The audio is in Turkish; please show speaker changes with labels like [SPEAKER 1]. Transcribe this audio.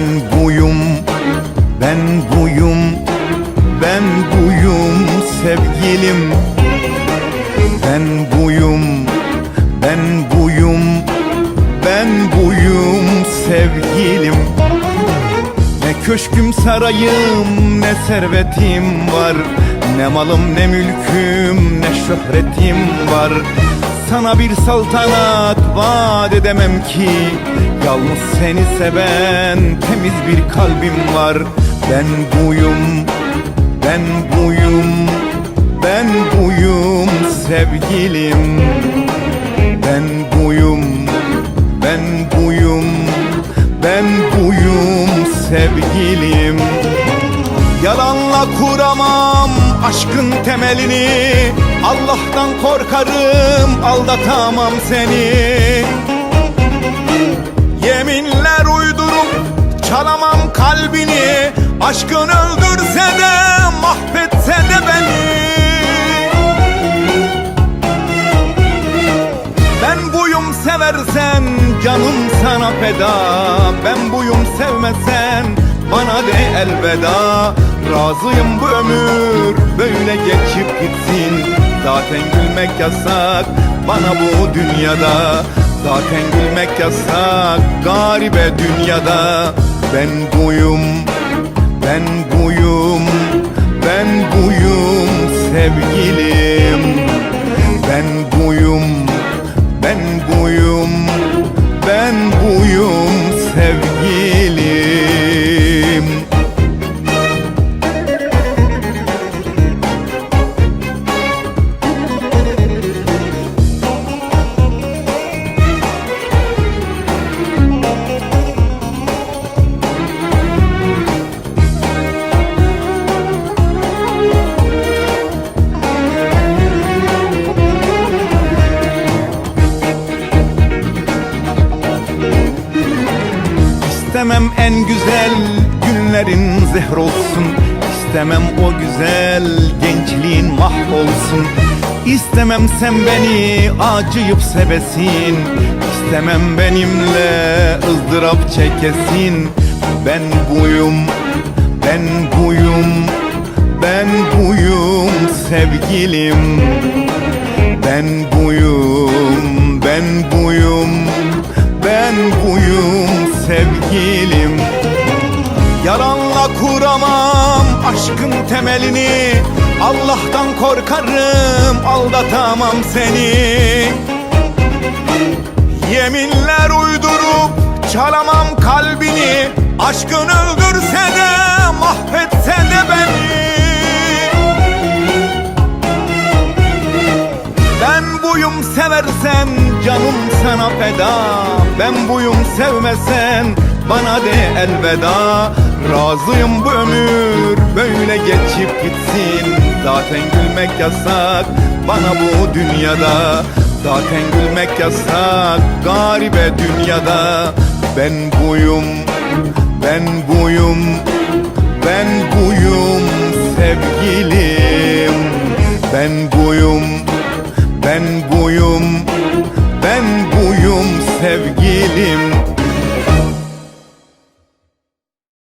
[SPEAKER 1] buyum, ben buyum sevgilim. Ben buyum, ben buyum, ben buyum sevgilim. Ne köşküm sarayım ne servetim var. Ne malım ne mülküm ne şöhretim var. Sana bir saltanat vaat edemem ki Yalnız seni seven temiz bir kalbim var. Ben buyum, ben buyum, ben buyum sevgilim. Ben buyum, ben buyum, ben buyum sevgilim. Yalanla kuramam aşkın temelini. Allah'tan korkarım aldatamam seni kalbini Aşkın öldürse de mahvetse de beni. Ben buyum seversen canım sana feda. Ben buyum sevmesen bana de elveda. Razıyım bu ömür böyle geçip gitsin. Zaten gülmek yasak bana bu dünyada. Zaten gülmek yasak garibe dünyada Ben buyum, ben buyum, ben buyum sevgilim zehr olsun. İstemem o güzel gençliğin mahvolsun. İstemem sen beni acıyıp sevesin İstemem benimle ızdırap çekesin. Ben buyum, ben buyum, ben buyum sevgilim. Ben buyum, ben buyum, ben buyum sevgilim Kuramam aşkın temelini. Allah'tan korkarım aldatamam seni. Yeminler uydurup çalamam kalbini. Aşkın öldürse de mahvetse de beni. Ben buyum seversen canım sana feda. Ben buyum sevmesen bana de elveda Razıyım bu ömür böyle geçip gitsin. Zaten gülmek yasak bana bu dünyada. Zaten gülmek yasak garibe dünyada. Ben buyum, ben buyum, ben buyum sevgilim. Ben buyum, ben buyum, ben buyum sevgilim